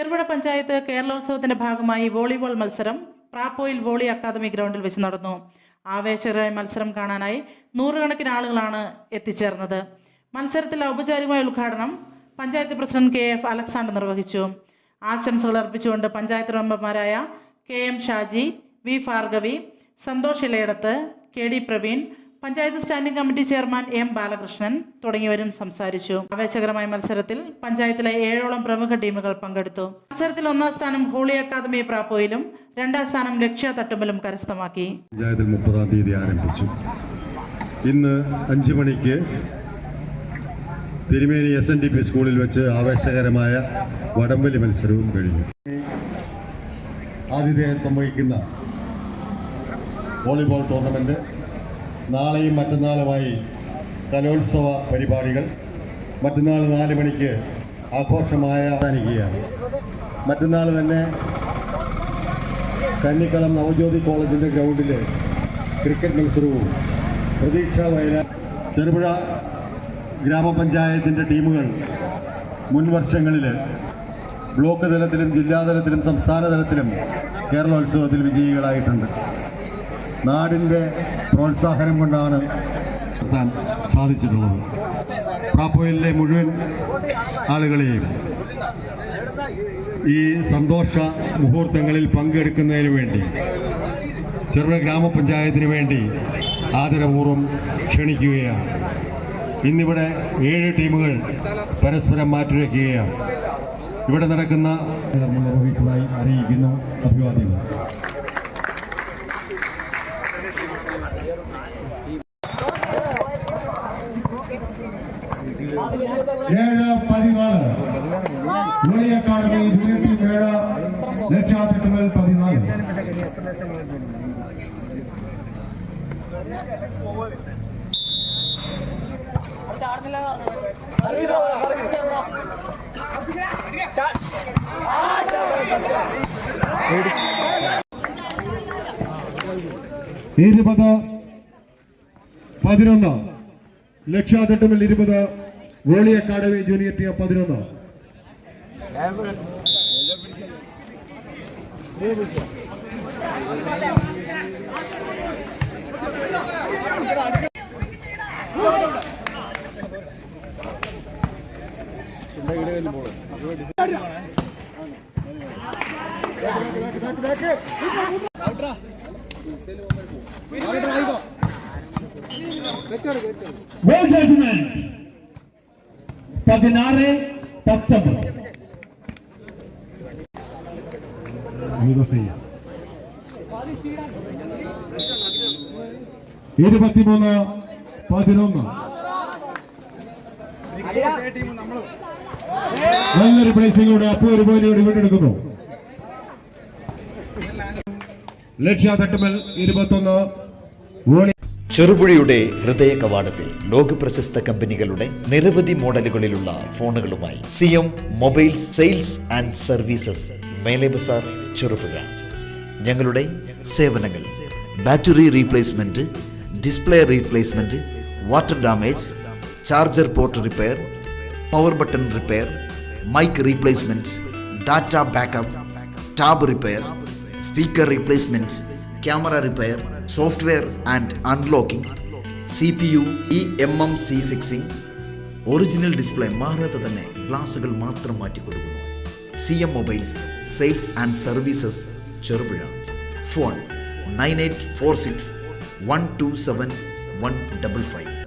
ചെറുപുഴ പഞ്ചായത്ത് കേരളോത്സവത്തിന്റെ ഭാഗമായി വോളിബോൾ മത്സരം പ്രാപ്പോയിൽ വോളി അക്കാദമി ഗ്രൗണ്ടിൽ വെച്ച് നടന്നു. ആവേശകരമായ മത്സരം കാണാനായി നൂറുകണക്കിന് ആളുകളാണ് എത്തിച്ചേർന്നത്. മത്സരത്തിൽ ഔപചാരികമായ ഉദ്ഘാടനം panchayat president K F Alexander നിർവഹിച്ചു. ആശംസകൾ അർപ്പിച്ചുകൊണ്ട് പഞ്ചായത്ത് മെമ്പർമാരായ K M Shaji V Bhargavi Santhosh Elayidathu K D Praveen panchayat standing committee chairman M Balakrishnan തുടങ്ങിയവരും സംസാരിച്ചു. ആവേശകരമായ മത്സരത്തിൽ പഞ്ചായത്തിലെ ഏഴോളം പ്രമുഖ ടീമുകൾ പങ്കെടുത്തു. മത്സരത്തിൽ ഒന്നാം സ്ഥാനം ഹോളി അക്കാദമി പ്രാപ്പോയിലും രണ്ടാം സ്ഥാനം ലക്ഷ്യ തട്ടുമ്പലും കരസ്ഥമാക്കി. പഞ്ചായത്തിൽ മുപ്പതാം തീയതി ആരംഭിച്ചു. ഇന്ന് അഞ്ചു മണിക്ക് Thirumeni S N D P സ്കൂളിൽ വെച്ച് ആവേശകരമായ വടംവലി മത്സരവും കഴിഞ്ഞു. ആതിഥേയത്വം വഹിക്കുന്ന വോളിബോൾ ടൂർണമെന്റ് നാളെയും മറ്റന്നാളുമായി കലോത്സവ പരിപാടികൾ. മറ്റന്നാൾ നാല് മണിക്ക് ആഘോഷമായ അവസാനിക്കുകയാണ്. മറ്റന്നാൾ തന്നെ കന്നിക്കളം നവജ്യോതി കോളേജിന്റെ ഗ്രൗണ്ടിൽ ക്രിക്കറ്റ് മത്സരവും പ്രതീക്ഷ വയനാട് ചെറുപുഴ ഗ്രാമപഞ്ചായത്തിന്റെ ടീമുകൾ മുൻ വർഷങ്ങളിൽ ബ്ലോക്ക് തലത്തിലും ജില്ലാതലത്തിലും സംസ്ഥാന തലത്തിലും കേരളോത്സവത്തിൽ വിജയികളായിട്ടുണ്ട്. നാടിന്റെ പ്രോത്സാഹനം കൊണ്ടാണ് നടത്താൻ സാധിച്ചിട്ടുള്ളത്. പ്രാപ്പോയിലെ മുഴുവൻ ആളുകളെയും ഈ സന്തോഷ മുഹൂർത്തങ്ങളിൽ പങ്കെടുക്കുന്നതിന് വേണ്ടി ചെറുപുഴ ഗ്രാമപഞ്ചായത്തിന് വേണ്ടി ആദരപൂർവം ക്ഷണിക്കുകയാണ്. ഇന്നിവിടെ ഏഴ് ടീമുകൾ പരസ്പരം മാറ്റിവെക്കുകയാണ് ഇവിടെ നടക്കുന്ന നിർവഹിച്ചതായി അറിയിക്കുന്നു. അഭിവാദ്യങ്ങൾ. ഏഴ് പതിനാല്. അക്കാദമി ടീം ഏഴ് ലക്ഷാതിട്ടുമൽ പതിനാല്. ഇരുപത് പതിനൊന്ന്. ലക്ഷാതിട്ടുമൽ ഇരുപത് വോളി അക്കാദമി ജൂനിയർ ടീം പതിനൊന്ന്. Well, gentlemen, പതിനാറ് പത്തൊമ്പത്. ഇരുപത്തിമൂന്ന് പതിനൊന്ന്. നല്ലൊരു പ്ലേസിംഗോടെ അപ്പോ ഒരു പോയിന്റ് വീണ്ടെടുക്കുന്നു. ലക്ഷ്യ തട്ടുമൽ ഇരുപത്തൊന്ന്. വോളി ചെറുപുഴയുടെ ഹൃദയ കവാടത്തിൽ ലോകപ്രശസ്ത കമ്പനികളുടെ നിരവധി മോഡലുകളിലുള്ള ഫോണുകളുമായി C M mobile sales and services മേലെ ബസാർ ചെറുപുഴ. ഞങ്ങളുടെ സേവനങ്ങൾ battery replacement display replacement water damage charger port repair power button repair mic replacement data backup tab repair speaker replacement camera repair software and unlocking C P U E M M C fixing original display മാറാതെ തന്നെ ഗ്ലാസുകൾ മാത്രം മാറ്റി കൊടുക്കുന്നു C M mobiles sales and services Cherupuzha. Phone nine eight four six one two seven one double five